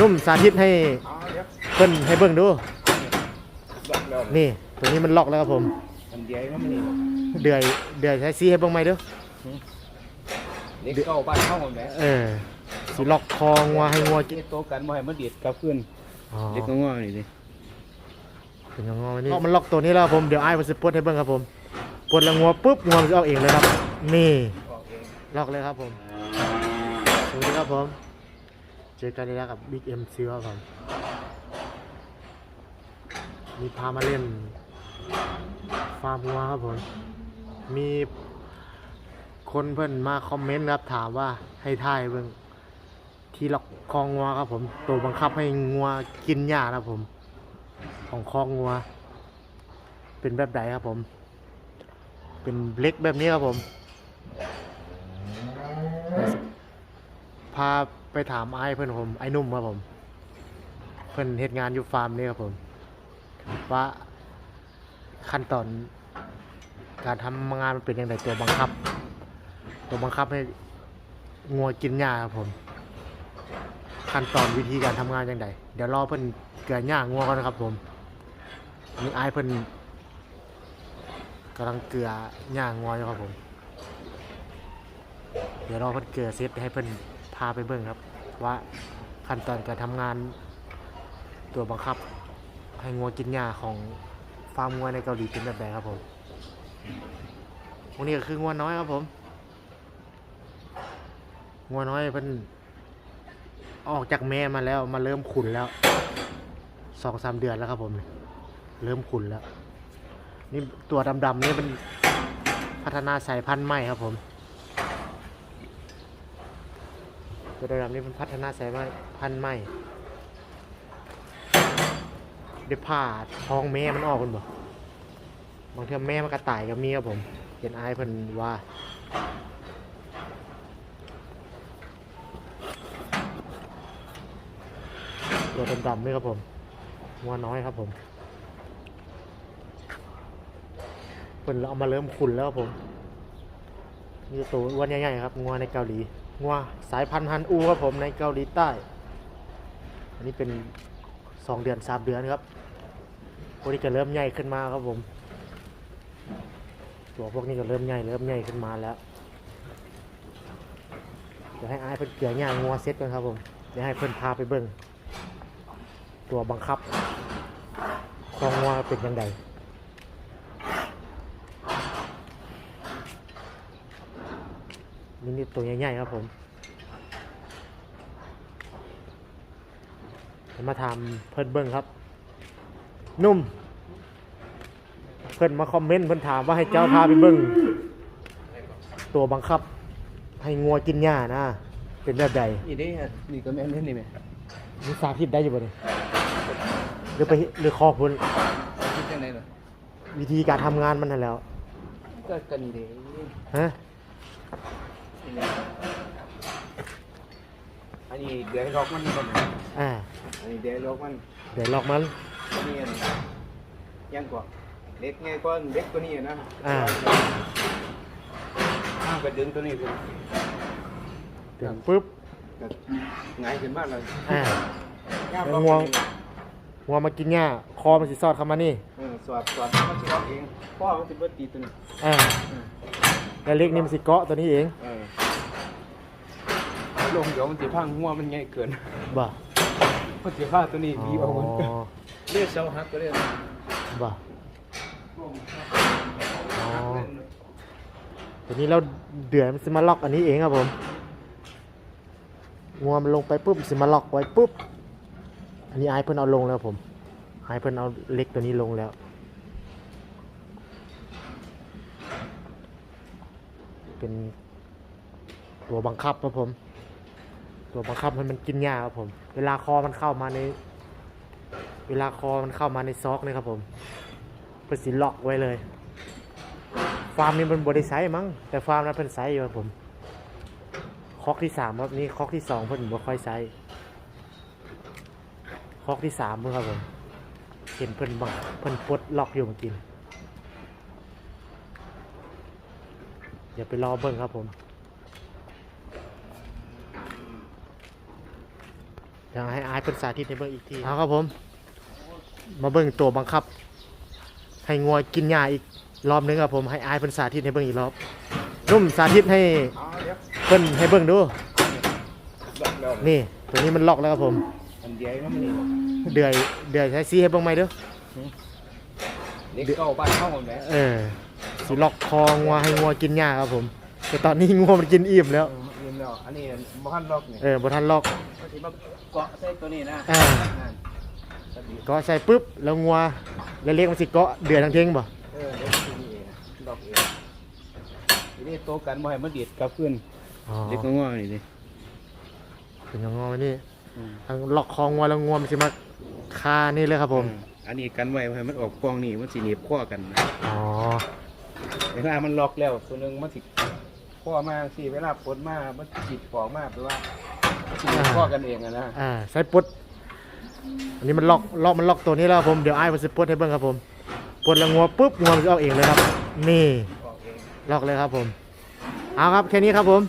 นุ่มสาธิตให้อ๋อเดี๋ยวเพิ่นให้เบิ่งดูล็อกแล้วนี่ตัวนี้มันล็อกแล้วครับผม มันเดียวก็ไม่นี่เดือยเดือยใช้ซีให้เบิ่งไหมเด้อเด็กเก่าบ้านเข้าหมดแล้วเออสิล็อกคองัวให้งัวกินเด็กโตกันบ่ให้มันเดียดกลับขึ้นอ๋อเด็กงอนี่ดิเป็นยังงอนี่มันล็อกตัวนี้แล้วครับผมเดี๋ยวไอ้ายมันสิปลดให้เบิ่งครับผมปลดแล้วงัวปุ๊บงัวมันจะออกเองเลยครับ นี่ออกเองล็อกเลยครับผมสวัสดีครับผม เจอกันอีกแล้วกับบิ๊กเอ็มซีครับผมมีพามาเล่น ฟาร์มงัวครับผม มีคนเพิ่อนมาคอมเมนต์ครับถามว่าให้ทายเบิ่งที่ล็อกคองงัวครับผมตัวบังคับให้งัวกินหญ้าครับผม ของคองงัว เป็นแบบใดครับผม เป็นเล็กแบบนี้ครับผม พาไปถามไอ้เพื่อนผมไอ้นุ่มครับผม เพื่อนเฮ็ดงานอยู่ฟาร์มนี่ครับผม ว่าขั้นตอนการทำงานมันเป็นยังไงตัวบังคับ ตัวบังคับให้งัวกินหญ้าครับผม ขั้นตอนวิธีการทำงานยังไงเดี๋ยวรอเพื่อนเกลือหญ้างัวก่อนนะครับผมนี่ไอ้เพื่อนกำลังเกลือหญ้างัวอยู่ครับผม เดี๋ยวรอเพื่อนเกลือเซตให้เพื่อน พาไปเบิ่งครับ ว่าขั้นตอนการทำงานตัวบังคับ ให้งัวกินหญ้าของฟาร์มงัวในเกาหลีเป็นแบบไหนครับผมวันนี้ก็คืองัวน้อยครับผมงัวน้อยเพิ่นออกจากแม่มาแล้วมาเริ่มขุนแล้วสองสามเดือนแล้วครับผมเริ่มขุนแล้ว นี่ตัวดำๆนี่เป็นพัฒนาสายพันธุ์ใหม่ครับผม ตัวดำๆนี่เป็นพัฒนาสายพันธุ์ใหม่เดี๋ยวผ่าท้องแม่มันออกคุณบ่บางทีแม่มันกระต่ายกับมีครับผมเห็นอายเพิ่นว่าตัวดำๆนี่ครับผมงัวน้อยครับผมเพิ่นเอามาเริ่มขุนแล้วครับผมนี่ตัวอ้วนใหญ่ๆครับงัวในเกาหลี งัวสายพันธุ์ฮันอูครับผมในเกาหลีใต้ อันนี้เป็นสองเดือนสามเดือนครับพวกนี้ก็เริ่มใหญ่ขึ้นมาครับผม ตัวพวกนี้ก็เริ่มใหญ่เริ่มใหญ่ขึ้นมาแล้วเดี๋ยวให้อายเพิ่นเกลี่ยหญ้างัวเซ็ตกันครับผมเดี๋ยวให้เพิ่นพาไปเบิ่งตัวบังคับ ของงัวเป็นยังไง นี่นี่ตัวใหญ่ๆครับผมเดี๋ยวมาถามเพิ่นเบิ้งครับ นุ่ม เพิ่นมาคอมเมนต์เพิ่นถามว่าให้เจ้าพาไปเบิ้งตัวบังคับ ให้งัวกินหญ้านะ เป็นแบบใดนี่เด้นี่ก็แม่นเล่นนี่แม่มีสาธิตได้อยู่บ่เนี่ยหรือไปหรือคอพุ่นคิดจังได๋ล่ะวิธีการทำงานมันนั่นแหล้วก็กันนี่เด้ฮะ อันนี้เดี๋ยวล็อกมันก่อนอ่าอันนี้เดี๋ยวล็อกมันเดี๋ยวลอกมันอันนี้ยังกว่าเด็กไงก็เด็กตัวนี้นะอ่าข้างไปดึงตัวนี้ขึ้นถึงปุ๊บก็ง่ายขึ้นมากเลยอ่า ย่ามแล้วล็อกงวงงัวมากินหญ้าคอมันสิซอดเข้ามานี่เออสวดสวดมันสิล็อกเองพ่อมันสิเบิดตีตัวนี้อ่า แล้วเล็กนี่มันสิเกาะตัวนี้เองเออลงเดี๋ยวมันสิพังหัวมันใหญ่เกินบ่มันสิฆ่าตัวนี้ดีเอามันเรียกเสาหักก็เรียกบ่อ๋อตัวนี้เราเดือดมันสิมาล็อกอันนี้เองครับผมงัวมันลงไปปุ๊บสิมาล็อกไว้ปุ๊บ อันนี้ไอ้เพิ่นเอาลงแล้วผมไอ้เพิ่นเอาเล็กตัวนี้ลงแล้ว เป็นตัวบังคับครับผม ตัวบังคับให้มันกินหญ้าครับผม เวลาคอมันเข้ามาใน เวลาคอมันเข้ามาในซอกนี่ครับผมเพิ่นสิล็อกไว้เลย ฟาร์มนี้มันบริไซมั้งแต่ฟาร์มนั้นเพิ่นไซอยู่ครับผมคอกที่สามครับนี่คอกที่สองเพิ่นบ่ค่อยไซคอกที่สามเพิ่นครับผมเห็นเพิ่นบังเพิ่นปลดล็อกอยู่มื่อกี้ เดี๋ยวไปรอเบิ่งครับผมเดี๋ยวให้อายเป็นสาธิตให้เบิ่งอีกทีเอาครับผม มาเบิ่งตัวบังคับ ให้งัวกินหญ้าอีกรอบนึงครับผมให้อายเป็นสาธิตให้เบิ่งอีกรอบนุ่มสาธิตให้เอาเดี๋ยวเพิ่นให้เบิ่งดูล็อกแล้วนี่ตัวนี้มันล็อกแล้วครับผมอันเดียวมันนี่เดือยเดือยใช้ซีให้เบิ่งไหมเด้อเล็กเก้าบ้านเข้าหมดไหมเออ สิล็อกคองัวให้งัวกินหญ้าครับผม แต่ตอนนี้งัวมันกินอิ่มแล้วเออลืมแล้วอันนี้บ้านล็อกเนี่ยเออบ่ทันล็อกก็สิมาเกาะใส่ตัวนี้นะอ่านั่นสติเก็ใส่ปุ๊บแล้วงัวเล็กๆมันสิเกาะเดือยทั้งเทงบ่เออเล็กตัวนี้เองล็อกเองทีนี้โตกันบ่ให้มันดีดกลับขึ้นอ๋อเล็กก็งอนี่ดิเป็นงัวไว้นี่ทั้งล็อกคองัวแล้วงัวมันสิมาคานี่เลยครับผม อันนี้กันไว้บ่ให้มันออกกล้องนี่มันสิหนีบข้อกันนะอ๋อ เวลามันล็อกแล้วตัวหนึงมันสิพ่อมาสิเวลาปลดมามันจิดฟองมาแปลว่ามันสิหนีบข้อกันเองอะนะ อ่าใส่ปุ๊ดอันนี้มันล็อกล็อกมันล็อกตัวนี้แล้วครับผมเดี๋ยวไอ้ายมันสิปุ๊ดให้เบิ่งครับผมปุ๊ดแล้วงัวปุ๊บงัวมันจะออกเองเลยครับ นี่ล็อกเลยครับผมเอาครับแค่นี้ครับผม